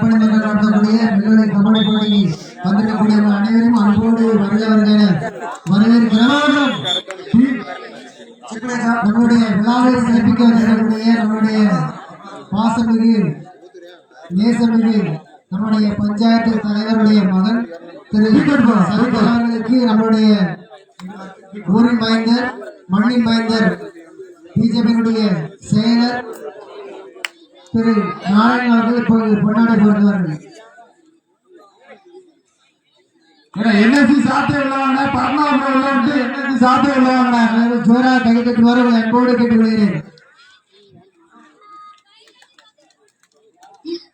பணிமன்றம் நடத்தக்கூடிய வந்திருக்கக்கூடிய அனைவரும் அன்போடு வருகிறவர்கள் வரவேற்கிறோம். நம்முடைய விழாவை சிறப்பிக்க வந்திருக்கக்கூடிய நம்முடைய பாசமிகு நேசமிகு நம்முடைய பஞ்சாயத்து தலைவருடைய மகன் திரு அவர்களுக்கு நம்முடைய ஊரின் பயந்தர் மண்ணின் பயந்தர் பிஜேபியினுடைய செயலர் திரு நாராயண அவர்கள் இப்போது கொண்டாடி வருகிறார்கள் என்எஸ்சி சாத்தியம் உள்ளவங்க பர்ணாபுரம் உள்ளவங்க என்எஸ்சி சாத்தியம் உள்ளவங்க ஜோரா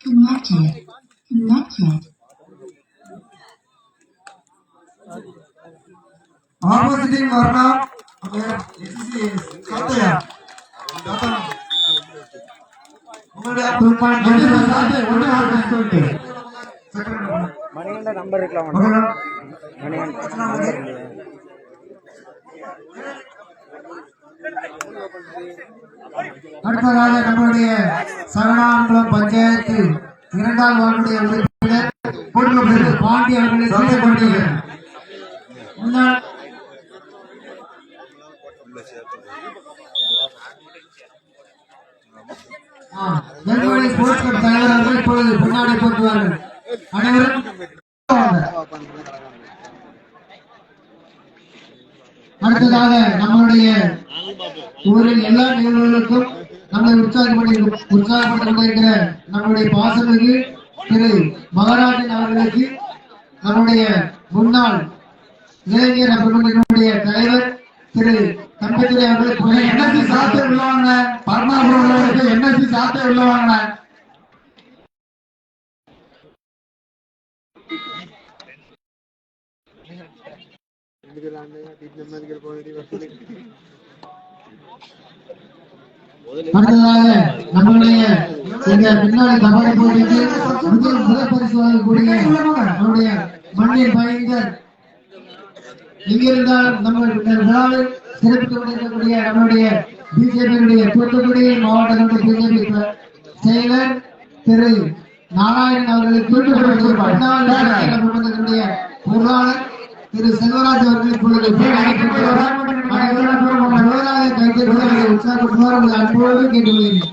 Connected. ஆப்போசிட்டிங் வரணும். மணிகண்ட நம்பர் இருக்கலாம் மணிகண்ட. அடுத்ததாக நம்முடைய சரணாங்குளம் பஞ்சாயத்து இரண்டாம் வார்டுடைய உறுப்பினர் பொருள் பாண்டி அவர்களை சொல்லிக் கொண்டீர்கள் முன்னாள் ஆ, நெல்வேலி தலைவர் அவர்கள் இப்பொழுது பின்னாடி போட்டுவார்கள். அனைவரும் அடுத்ததாக நம்மளுடைய ஊரில் எல்லா நிகழ்வுகளுக்கும் நம்மை உற்சாகப்பட்டு உற்சாகப்பட்டு கொண்டிருக்கிற நம்மளுடைய பாசமிகு திரு மகாராஜன் அவர்களுக்கு நம்முடைய முன்னாள் இளைஞர் அபிமன்யுடைய தலைவர் திரு தம்பிதுரை அவர்களுக்கு என்எஸ்சி சாத்தியம் உள்ளவங்க? பர்ணாபுரம் உள்ளவங்களுக்கு என்எஸ்சி சாத்தியம் உள்ளவங்க? அடுத்ததாக நம்முடைய இந்த பின்னாடி கபடி போட்டிக்கு முதல் முதல் பரிசு வாங்கக்கூடிய நம்முடைய மண்ணின் பயங்கர் எங்கிருந்தாலும் நம்ம சிறப்பித்துக் கொண்டிருக்கக்கூடிய நம்முடைய பிஜேபியுடைய தூத்துக்குடி மாவட்ட பிஜேபி செயலர் திரு நாராயணன் அவர்களுக்கு நிறுவனத்தினுடைய பொருளாளர் திரு செல்வராஜ் அவர்கள் இப்பொழுது ஜோராக கைத்தறி உற்சாகப்படுவார் அன்போடு கேட்டுக்கொள்கிறேன்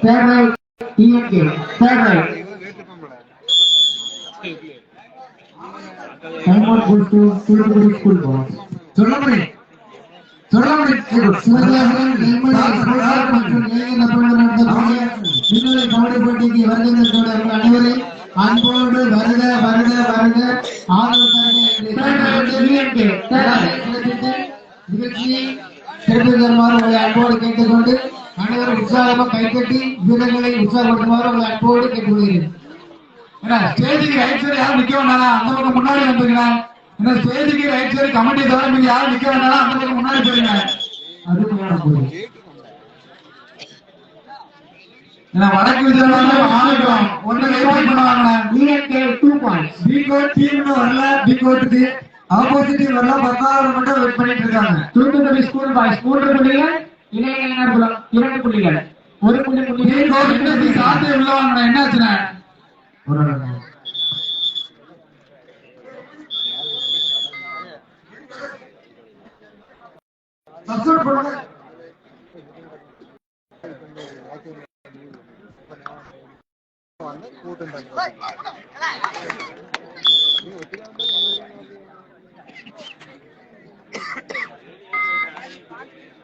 Third right, TNK. Third right. Time out goes to Tulaipudi School boss. சொல்லப்படி மற்றும் நடத்தக்கூடிய விண்வெளி வருகின்ற அனைவரையும் அன்போடு வருக வருக வருக நிகழ்ச்சியை உங்களை அன்போடு கேட்டுக்கொண்டு அனைவரும் உற்சாகமாக கைத்தட்டி வீரர்களை உற்சாகப்படுத்துமாறு உங்களை அன்போடு கேட்டுக்கொள்கிறேன் ஸ்டேஜுக்கு ரைட் சைடு யாரும் நிக்க வேண்டாம் அந்த பக்கம் முன்னாடி வந்துருங்க இந்த ஸ்டேஜுக்கு ரைட் சைடு கமிட்டி தவிர நீங்க யாரும் நிக்க வேண்டாம் அந்த பக்கம் முன்னாடி போயிருங்க ஏன்னா வடக்கு விஜயநகரம் ஆணையம் ஒண்ணு கைவாய் பண்ணுவாங்க டூ பாயிண்ட்ஸ் பிகோட் டீம்னு வரல பிகோட்டுக்கு ஆப்போசிட் வரல பத்தாவது மட்டும் வெயிட் பண்ணிட்டு இருக்காங்க. தூத்துக்குடி ஸ்கூல் பாய்ஸ் மூன்று புள்ளிகள் இளைஞர் இரண்டு புள்ளிகள். ஒரு புள்ளி புள்ளி சாத்தியம் உள்ளவங்க என்னாச்சுன்னா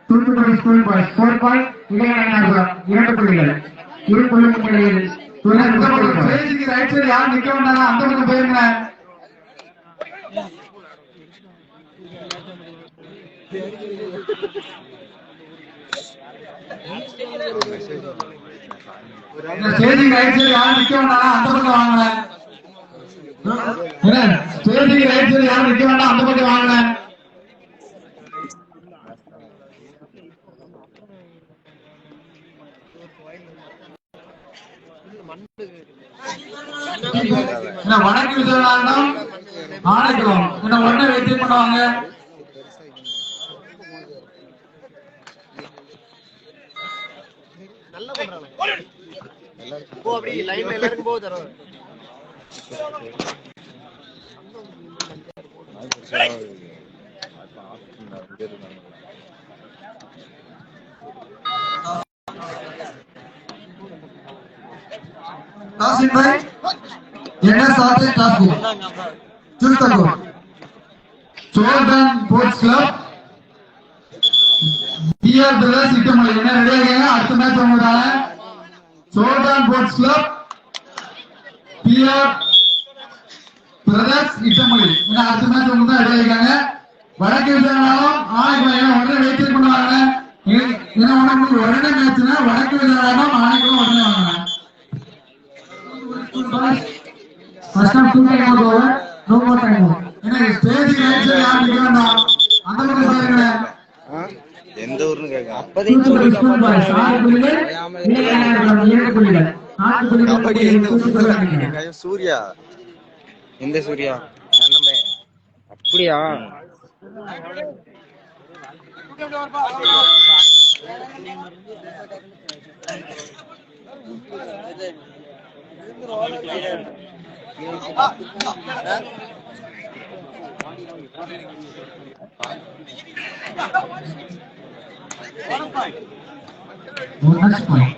Thoothukudi school boys four point இளைஞர் இரண்டு புள்ளிகள் இரு புள்ளி துணை அந்த ரைட் சைடு யாரும் நிக்க வேண்டாம் அந்த பக்கம் போயிருங்க. இந்த ரைட் சைடு யாரும் நிக்க வேண்டாம் அந்த பக்கம் வாங்க. ஸ்டேஜுக்கு ரைட் சைடு யாரும் நிக்க வேண்டாம் அந்த பக்கம் என்ன வடக்கு விசாரணம் ஆணைக்கிறோம் என்ன உடனே வெற்றி பண்ணுவாங்க? நல்லா பண்றாங்க பாய் என்ன சாதனை டாஸ்கு திருத்தகோ சோல்டன் sports club BR brothers Ittamalai என்ன ரெடி ஆகிங்க அடுத்த மேட்ச் உங்களுக்கான சோல்டன் sports club BR brothers Ittamalai என்ன அடுத்த மேட்ச் உங்களுக்கு தான் ரெடி ஆகிருக்காங்க வடக்கு விஜயநாதம் ஆணைக்குளம் ஏன்னா உடனே வெயிட் பண்ணுவாங்க. என்ன உடனே மேட்ச்னா வடக்கு விஜயநாதம் ஆணைக்குளம் உடனே வாங்க first half two time over no more time ஏன்னா ஸ்டேஜ் மேட்ச் யார் நிக்க வேண்டாம் அந்த பக்கம் பாருங்களேன் எந்த ஊர்னு தூத்துக்குடி ஊர்ல அணியினர். கேட்க? சூர்யா எந்த சூர்யா அண்ணமே அப்படியா bonus point.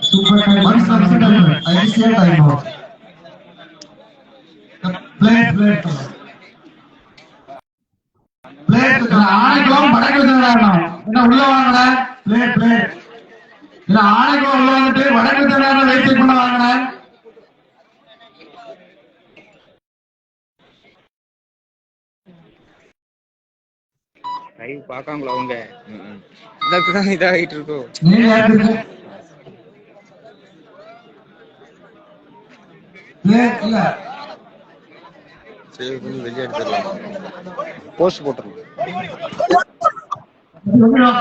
Super time. One substitute. I see a timeout. The play, play, play. ஆணைக்குளம் வடக்கு விஜயநாதம் என்ன உள்ள. இல்ல ஆணைக்குளம் உள்ள வந்துட்டு வடக்கு விஜயநாதம் வெயிட் பண்ண வாங்கல லைவ் பாக்காங்களா அவங்க? இதாகிட்டு இருக்கோம் யாருக்கு பிளேட் இல்ல. சேவ் பண்ணி வெளியே எடுத்துடலாம். போஸ்ட் போட்டுருங்க வெளியே வா.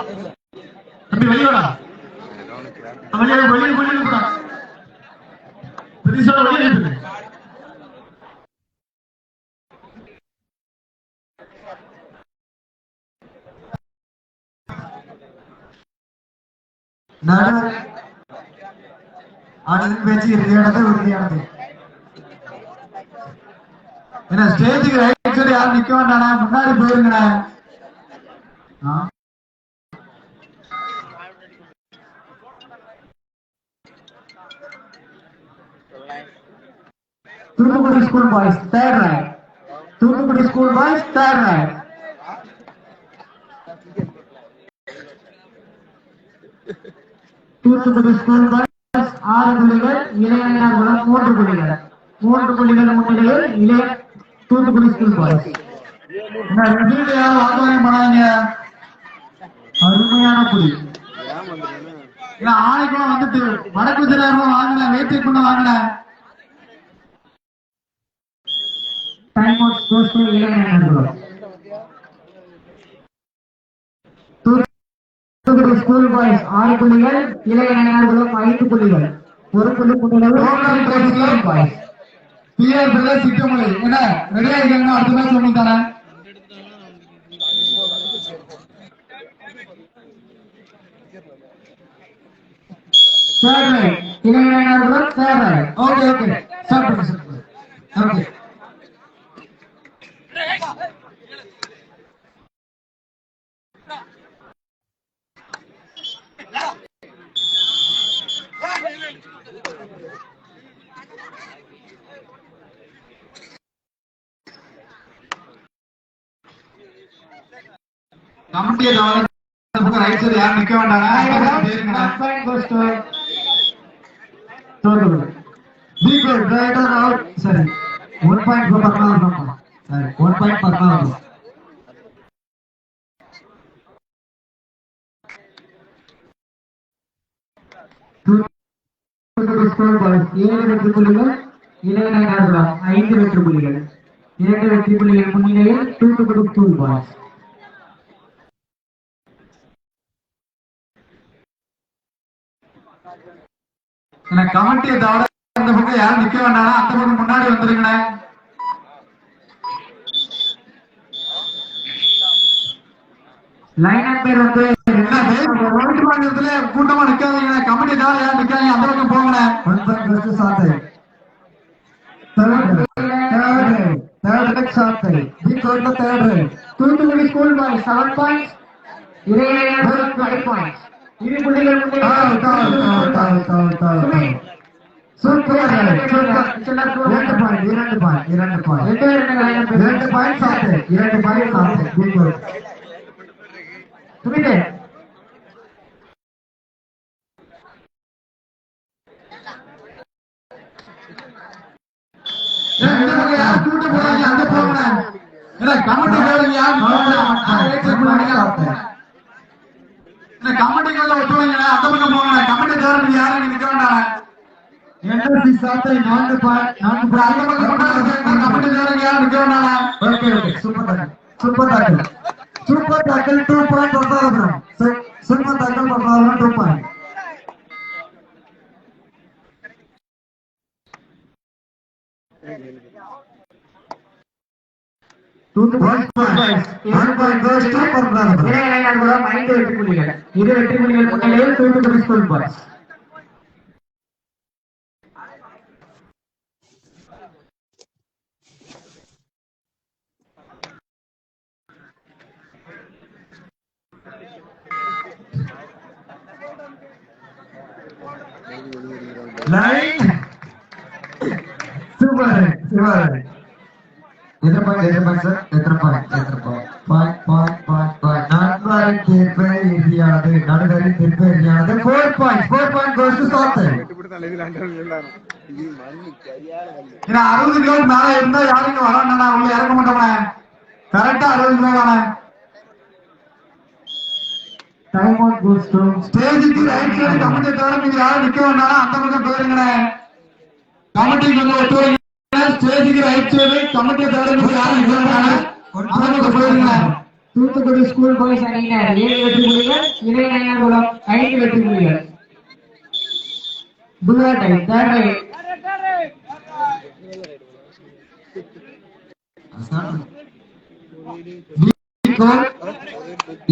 தம்பி வெளியே வாடா வெளியே வெளியே வெளியே போடா பெரிய வெளியே இருக்கு நடு ஆடியன் பேச்சு இறுதியானது உறுதியானது என்ன ஸ்டேஜுக்கு ரைட் சைடு யாரும் நிக்க வேண்டானா முன்னாடி போயிருங்கண்ணா. Thoothukudi school boys third rank Thoothukudi school boys third rank Thoothukudi school boys ஆறு புள்ளிகள் இளைஞர்கள் மூன்று புள்ளிகள். மூன்று புள்ளிகள் முன்னிலையில் இளைய தூத்துக்குடி ஸ்கூல் பாய்ஸ் ரெண்டு யாரும் வாக்குவாதம் பண்ணாதீங்க அருமையான இல்ல ஆணைக்குளம் வந்துட்டு வடக்கு விஜயநாதம் வாங்கின வெயிட் பண்ண வாங்கின டைம் அவுட் ஸ்கோர்ஸ் இளைஞர்கள் தூத்துக்குடி ஸ்கூல் பாய்ஸ் ஆறு புள்ளிகள் ஐந்து புள்ளிகள் ஒரு புள்ளி முன்னிலையில் பாய்ஸ் பிஆர் பிரதர் சித்தமலை என்ன? ரெடியா இருக்காங்க அடுத்த மேட்ச் ஒண்ணு தானே? Third right third right okay okay sir okay right side யாரும் நிக்க வேண்டாங்க point for Padmanabhan. Sorry, one point Padmanabhan. Score boys ஏழு வெற்றி புள்ளிகள் இளைஞர்கள் ஐந்து வெற்றி புள்ளிகள் இரண்டு வெற்றி புள்ளிகள் முன்னிலையில் தூத்துக்குடி ஸ்கூல் பாய்ஸ் எனக்கு கமிட்டியை தவிர இந்த பக்கம் யாரும் நிக்க வேண்டாம். அந்த பக்கம் முன்னாடி வந்துருங்கண்ணே. லைன் பேர்? வந்து ரோட்டு கூட்டமா நிக்காதீங்க கமிட்டி தவிர யாரும் நிக்காதீங்க. அந்த பக்கம் போங்கண்ணே. Sathai. Sathai third Thoothukudi school seven point இடையிலேயே பாயிண்ட் இரு புள்ளிகள் இரண்டு பாயிண்ட் இரண்டு பாயிண்ட் இரண்டு பாயிண்ட். சாப்பிட்டு இரண்டு பாயிண்ட் சாப்பிட்டு புரியுது யார் கூட்ட போறாங்க அங்க போங்கண்ணே ஏன்னா கமிட்டி காரங்க யார் இந்த கமிட்டிக்குள்ள ஒட்டுவீங்கண்ணே அந்த பக்கம் போங்கண்ணே கமிட்டி காரங்க யாரும் நிக்க வேண்டாம். என்எஸ்சி சாத்தை நான்கு நான்கு அந்த பக்கம் கமிட்டி காரங்க யாரும் நிக்க வேண்டாம். Okay okay super tackle super tackle super tackle two point Prasadapuram super tackle Prasadapuram two point two point one point goes to Prasadapuram ஐந்து வெற்றி புள்ளிகள் இரு வெற்றி புள்ளிகள் முன்னிலையில் Thoothukudi school boys line super super எத்தனை பாயிண்ட் எத்தனை பாயிண்ட் சார் எத்தனை பாயிண்ட் எத்தனை point point point point point நண்பரின் தீர்ப்பு இறுதியானது நடுவரின் இறுதியானது. ஃபோர் பாயிண்ட் ஃபோர் பாயிண்ட் ஏன்னா அறுபது கிலோ மேல இருந்தா யாரும் உள்ள இறக்க மாட்டோம்ண்ணே கரெக்டா அறுபது கிலோ தானே டைம் அவுட் கோஸ் டு ஸ்டேஜுக்கு ரைட் சைடு கமிட்டி தவிர நீங்க யாரும் நிக்க வேண்டாம் அந்த பக்கம் போயிருங்கண்ணே. கொஞ்சம் வைங்க ஸ்டேஜுக்கு ரைட் சைடு கமிட்டி தவிர நீங்க யாரும் நிக்க வேண்டாம் அந்த பக்கம் போயிருங்கண்ணே தூத்துக்குடி ஸ்கூல் பாய்ஸ் அணியினர் ஏழு வெற்றி புள்ளிகள் இளைஞர் ஐந்து வெற்றி புள்ளிகள் bullet right third right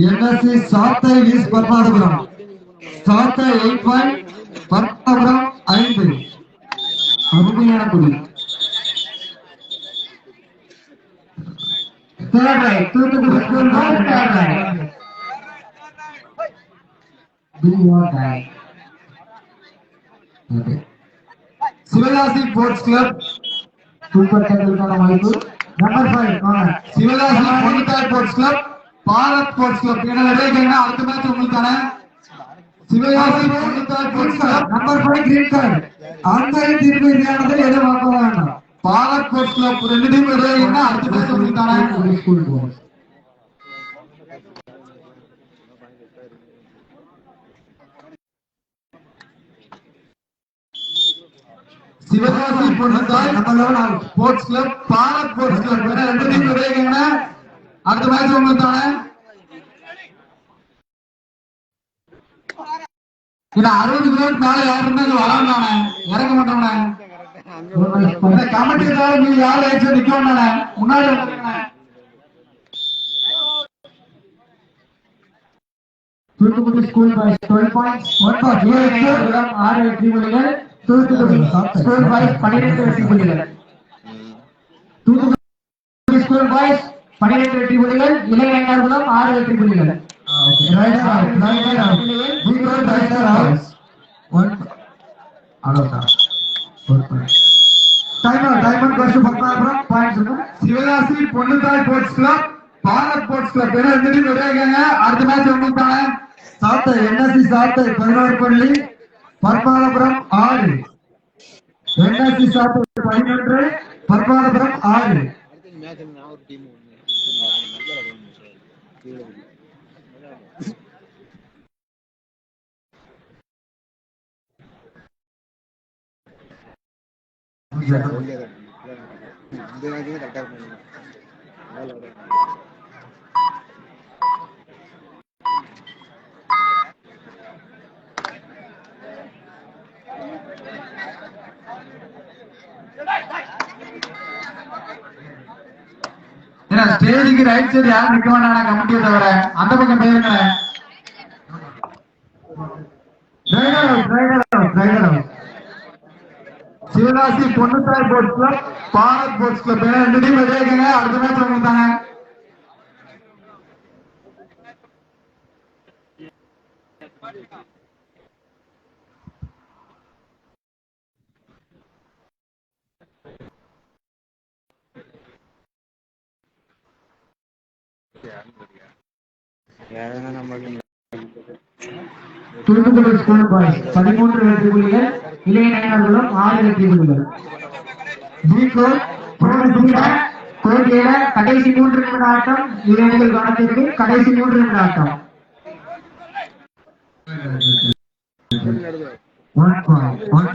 NSC Sathai views Padmapuram Sathai eight point Padmapuram ஐந்து அருமையான புள்ளி third right Thoothukudi school boys third right Do or die. Okay. Sivakasi sports club super டேக்கிள்கான வாய்ப்பு number five corner Sivakasi Ponnithai sports club Bharat sports club என்ன விளையாடுங்க அடுத்த match உங்களுக்கான Sivakasi Ponnithai sports club number five green card அந்த தீர்ப்பு இறுதியானது எதுவும் வாங்க வேண்டாம் பாரத் ஸ்போர்ட்ஸ் கிளப் ரெண்டு டீம் விளையாடுங்க அடுத்த பேச முடித்தானா ஸ்கூல் போகும் Sivakasi Ponnithai sports club Bharat sports club என்ன ரெண்டு டீம் விளையாடுங்க அடுத்த மேட்ச் உங்களுக்கான ஏன்னா அறுபது கிலோமீட்டர் மேல யாரு இருந்தா இறங்க மாட்டோம்ண்ணே இந்த கமிட்டி தவிர நீங்க யாரும் ஏச்சு நிக்க வேண்டானே முன்னாடி Thoothukudi school boys twelve points one four இளைஞர் ஆறு வெற்றி புள்ளிகள். தூத்துக்குடி ஸ்கூல் பாய்ஸ் பன்னிரெண்டு வெற்றி புள்ளிகள். தூத்துக்குடி ஸ்கூல் பாய்ஸ் பன்னிரெண்டு வெற்றி புள்ளிகள். இளைஞர்களும் ஆறு வெற்றி புள்ளிகள். Sivakasi Ponnuthai sports club Bharat sports club என்ன ரெண்டு டீம் விளையாடுங்க அடுத்த மேட்ச் உங்களுக்கான சாத்தை என்எஸ்சி சாத்தை பதினோரு பள்ளி. ஆறு. என்எஸ்சி சாத்தை பதினொன்று. ஆறு. ஏன்னா ஸ்டேஜுக்கு ரைட் சைடு யாரும் நிக்க வேண்டாம் கமிட்டியை தவிர அந்த பக்கம் போயிருக்கிறேன் raider out raider out raider out Sivakasi Ponnuthai sports club Bharat sports club ஏன்னா ரெண்டு டீம் ரெடியா இருக்காங்க அடுத்த மேட்ச் வந்துட்டாங்க யாருன்னா நம்மளுக்கு தூத்துக்குடி ஸ்கூல் பாய்ஸ் பதிமூன்று வெற்றி இளைஞர்களும் ஆறு கடைசி மூன்று நிமிட ஆட்டம் இளைஞர்கள் கணத்திற்கு கடைசி மூன்று நிமிட ஆட்டம் one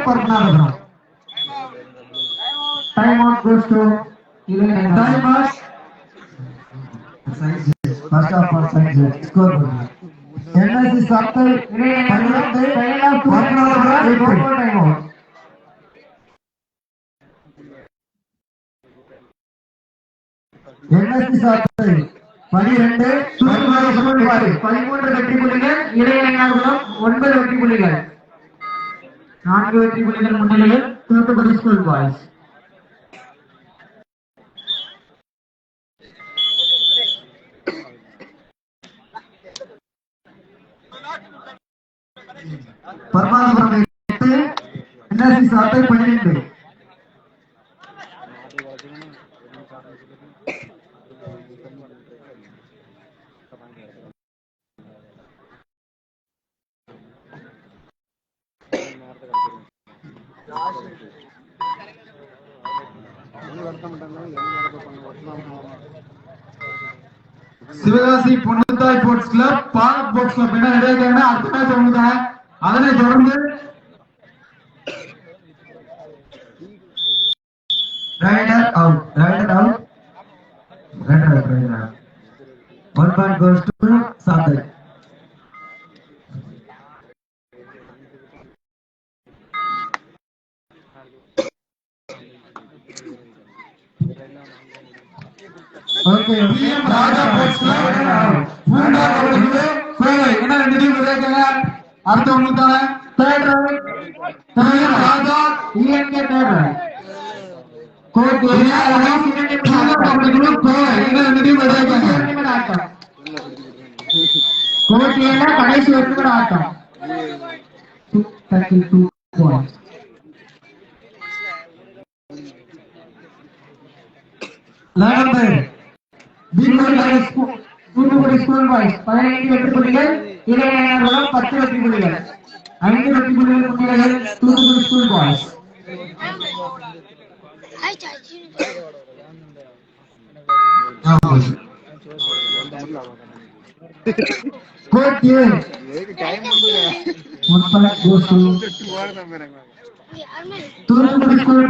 point goes to Padmanabhan. Time out goes to Time out. First of all, science score board. NSC Saptal, பன்னிரண்டு, பதினாறு, எட்டு. Time out. NSC Saptal, பனிரெண்டு, பதினாறு, பதிமூன்று வெற்றி புள்ளிகள் இளைஞர்களும் ஒன்பது வெற்றி புள்ளிகள் நான்கு வெற்றி புள்ளிகள் முன்னிலையில் தூத்துக்குடி ஸ்கூல் பாய்ஸ் பரமாபுரம் எட்டு என்ஆர்சி சாட்டை பன்னிரெண்டு. Sivakasi Ponnuthai sports club Bharat sports club என்ன ரெடியா இருக்காங்க அடுத்த மேட்ச் வந்துட்டாங்க அதனை தொடர்ந்து raider out raider out raider out raider out one point goes to சாத்தை okay PM Raja sports club மூன்றாவது அவர்களுக்கு கோவை என்ன ரெண்டு டீம் ரெடியா இருக்காங்க அடுத்த வந்துட்டாங்க third raid PM Raja ENK third raid code Kovai என்ன ரெண்டு டீம் ரெடியா இருக்காங்க ஆட்டம் கோட்டையில கடைசி வெற்றி கூட ஆட்டம் thirty two points eleven Thoothukudi school boys பதினைந்து வெற்றி புள்ளிகள் இளைஞர்களும் பத்து வெற்றி புள்ளிகள். ஐந்து வெற்றி புள்ளிகள் புள்ளிகள் Thoothukudi school boys Thoothukudi school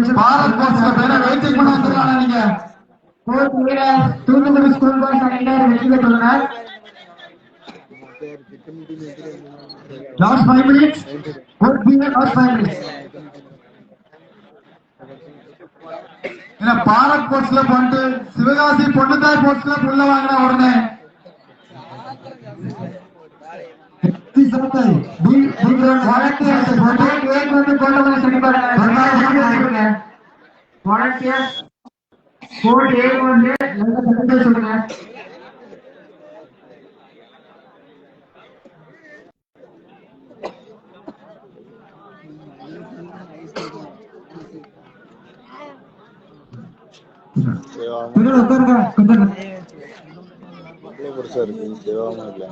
சொல்லி பாரத் போர்ட்ஸ் கிளப் நீங்க? தூத்துக்குடி ஸ்கூல் பாய்ஸ் அணியினர் வெற்றி பெற்றுள்ளனர் last five minutes court B last five minutes ஏன்னா Bharat sports club Sivakasi Ponnuthai sports புள்ள வாங்கினா உடனே. வாலண்டியர்ஸ் வந்து கோட்டமலை பாருங்க வாலண்டியர்ஸ் கோட் ஏ வந்து நல்ல கருத்தை சொல்லுங்க. உட்காருங்க உட்காருங்க பெருசா இருக்கு தேவாமா இல்ல